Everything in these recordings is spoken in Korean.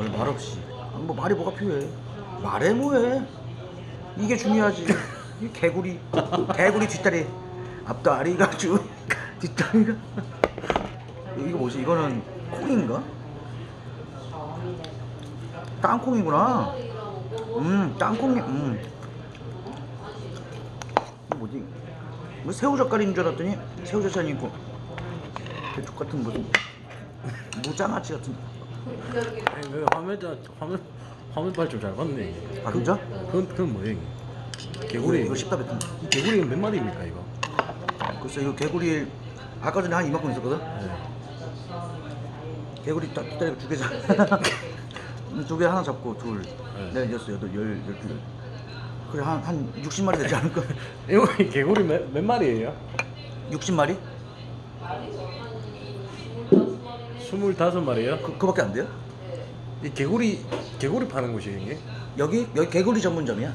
원래 말 없이. 아, 뭐 말이 뭐가 필요해? 말해 뭐해? 이게 중요하지. 이 개구리 개구리 뒷다리. 앞다리가 쭉 뒷다리가. 이거 뭐지? 이거는 콩인가? 땅콩이구나. 음 땅콩이 음. 뭐지? 뭐 새우젓갈인 줄 알았더니 새우젓이 아니고. 대쪽 같은 무슨 무장아찌 같은 아니, 왜 화면 자 화면 화면 발좀 잘 봤네. 아 진짜? 그건 그건 뭐예요? 개구리. 이거 씹다 뱉은 거이 개구리는 몇 마리입니까 이거? 글쎄 이거 개구리 아까 전에 한 이만큼 있었거든? 네. 개구리 딱 기다리고 두 개잖아 두개 하나 잡고 둘 네. 네, 여섯, 여덟, 열, 열둘 그래 한, 한 60마리 되지 않을까? 이거 개구리 몇, 몇 마리예요? 60마리? 스물다섯 마리요? 그, 그밖에 안 돼요? 이 개구리 개구리 파는 곳이에요 이게? 여기? 여기 개구리 전문점이야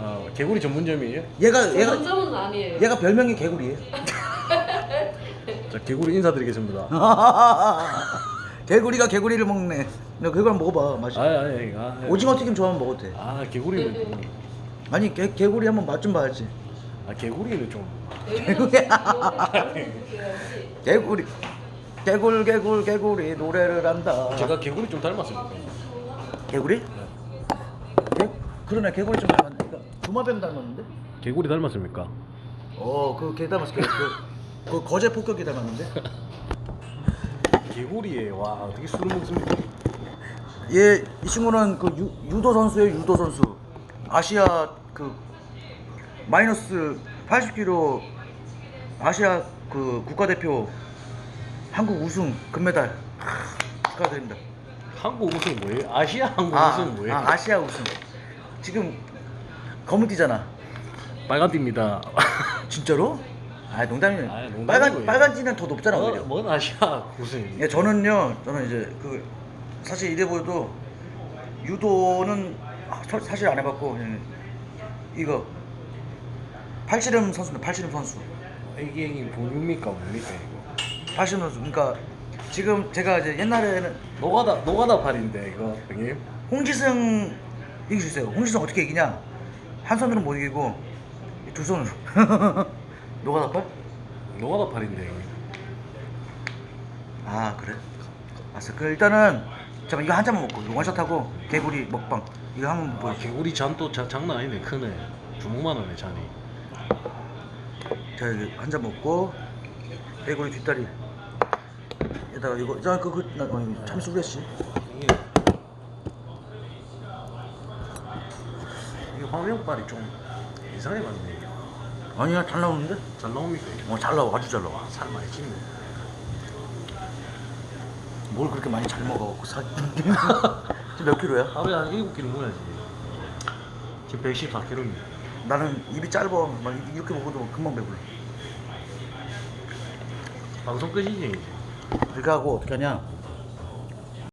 아 개구리 전문점이에요? 얘가 얘가 전문점은 아니에요. 얘가 별명이 개구리예요 자 개구리 인사드리겠습니다. 개구리가 개구리를 먹네 너 한번 먹어봐 맛이 아 아니 아, 아, 오징어 튀김 좋아하면 먹어도 돼 아 개구리는 아니 개, 개구리 한번 맛 좀 봐야지 아 개구리는 좀 개구리 개 굴 개굴 개구리 노래를 한다 제가 개구리 좀 닮았습니까? 개구리? 개, 그러네 개구리 좀 닮았네 도마뱀 닮았는데? 개구리 닮았습니까? 어 그 개 닮았어 개, 그, 그 거제 폭격이 닮았는데? 개구리에 와 어떻게 술을 먹습니까? 얘 이 친구는 그 유, 유도 선수예요 유도 선수 아시아 그 마이너스 80kg 아시아 그 국가대표 한국 우승 금메달 하, 축하드립니다 한국 우승 뭐예요? 아시아 한국 아, 우승 뭐예요? 아, 아시아 우승 지금 검은 띠잖아 빨간 띠입니다. 진짜로? 아 아니, 농담이고요. 빨간 빨간 띠는 더 높잖아 뭐, 오히려 뭔 아시아 우승입니까? 예, 저는요 저는 이제 그 사실 이래 보여도 유도는 아, 사- 사실 안 해봤고 그냥 이거 팔씨름 선수입니다 팔씨름 선수 이게 이게 뭐입니까 뭡니까 이거? 팔씨름 선수 그러니까 지금 제가 이제 옛날에는 노가다 노가다 팔인데 이거 형님. 홍지승 이길 수 있어요 홍지승 어떻게 이기냐 한 손으로 못 이기고 이두 손으로 노가다 팔? 노가다 팔인데 형님. 아 그래? 알았어 그 일단은 잠깐 이거 한 잔만 먹고 이거 원샷 하고 개구리 먹방 이거 한번 와 보여줘 개구리 잔도 자, 장난 아니네 크네. 주먹만 하네 잔이. 자 여기 한잔 먹고 개구리 뒷다리 에다가 이거 자 그그 나 어, 참치 후레쉬 이게 화면빨이 좀 이상해 맞네. 아니야 잘 나오는데? 잘 나옵니까 이게? 어잘 나와 아주 잘 나와 살 많이 찌네. 뭘 그렇게 많이 잘 먹어갖고 살 지금 몇 킬로야? 하루에 한 7kg 먹어야지. 지금 114kg입니다. 나는 입이 짧아 막 이렇게 먹어도 금방 배불러 방송 끝이지 이제. 그렇게 하고 어떻게 하냐